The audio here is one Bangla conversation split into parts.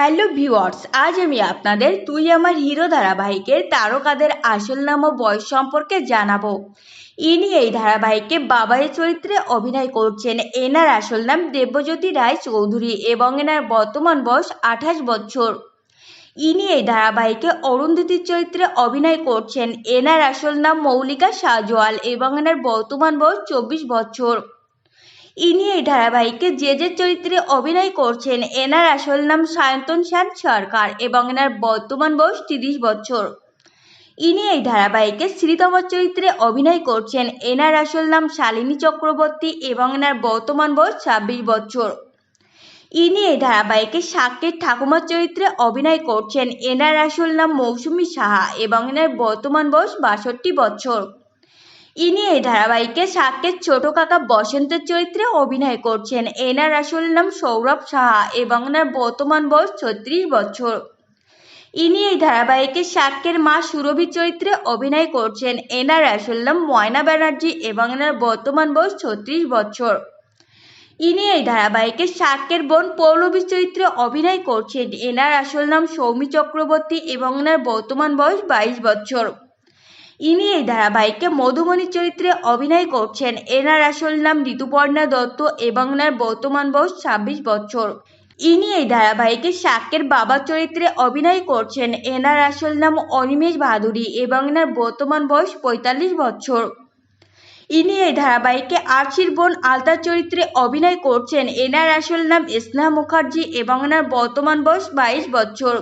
হ্যালো ভিউয়ার্স, আজ আমি আপনাদের তুই আমার হিরো ধারাবাহিকের তারকাদের আসল নাম ও বয়স সম্পর্কে জানাব। ইনি এই ধারাবাহিকে বাবাইয়ের চরিত্রে অভিনয় করছেন। এনার আসল নাম দেব্যজ্যোতি রায় চৌধুরী এবং এনার বর্তমান বয়স আঠাশ বছর। ইনি এই ধারাবাহিকে অরুন্ধতির চরিত্রে অভিনয় করছেন। এনার আসল নাম মৌলিকা সাজওয়াল এবং এনার বর্তমান বয়স চব্বিশ বছর। ইনি এই ধারাবাহিকে যে যে চরিত্রে অভিনয় করছেন, এনার আসল নাম সায়ন্তন সেন সরকার এবং এনার বর্তমান বয়স তিরিশ বছর। ইনি এই ধারাবাহিকে শ্রীতম চরিত্রে অভিনয় করছেন, এনার আসল নাম শালিনী চক্রবর্তী এবং এনার বর্তমান বয়স ছাব্বিশ বছর। ইনি এই ধারাবাহিকে শাক্যের ঠাকুমার চরিত্রে অভিনয় করছেন, এনার আসল নাম মৌসুমী সাহা এবং এনার বর্তমান বয়স বাষট্টি বছর। ইনি এই ধারাবাহিকে শাক্যের ছোট কাকা বসন্তের চরিত্রে অভিনয় করছেন। এনার আসল নাম সৌরভ সাহা এবং এনার বর্তমান বয়স ছত্রিশ বছর। ইনি এই ধারাবাহিকে শাক্যের মা সুরভির চরিত্রে অভিনয় করছেন। এনার আসল নাম ময়না ব্যানার্জি এবং এনার বর্তমান বয়স ছত্রিশ বছর। ইনি এই ধারাবাহিকে শাক্যের বোন পৌলবীর চরিত্রে অভিনয় করছেন। এনার আসল নাম সৌমি চক্রবর্তী এবং এনার বর্তমান বয়স বাইশ বছর। ইনি এই ধারাবাহিকে মধুমণির চরিত্রে অভিনয় করছেন। এনার আসল নাম ঋতুপর্ণা দত্ত এবং এনার বর্তমান বয়স ছাব্বিশ বছর। ইনি এই ধারাবাহিকে শাকের বাবার চরিত্রে অভিনয় করছেন। এনার আসল নাম অনিমেষ ভাদুরী এবং এনার বর্তমান বয়স পঁয়তাল্লিশ বছর। ইনি এই ধারাবাহিকে আরশির বোন আলতার চরিত্রে অভিনয় করছেন। এনার আসল নাম স্নেহা মুখার্জি এবং এনার বর্তমান বয়স বাইশ বছর।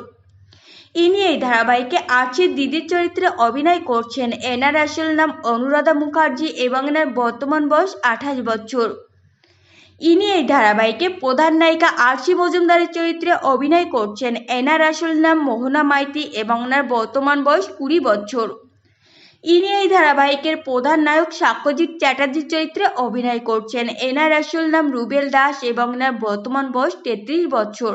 ইনি এই ধারাবাহিকে আর্চির দিদির চরিত্রে অভিনয় করছেন এনার আসল নাম অনুরাধা মুখার্জি এবং এনার বর্তমান বয়স আঠাশ বছর। ইনি এই ধারাবাহিকে প্রধান নায়িকা আরশি মজুমদারের চরিত্রে অভিনয় করছেন এনার আসল নাম মোহনা মাইতি এবং এনার বর্তমান বয়স কুড়ি বছর। ইনি এই ধারাবাহিকের প্রধান নায়ক সাক্ষ্যজিৎ চ্যাটার্জির চরিত্রে অভিনয় করছেন এনার আসল নাম রুবেল দাস এবং এনার বর্তমান বয়স তেত্রিশ বছর।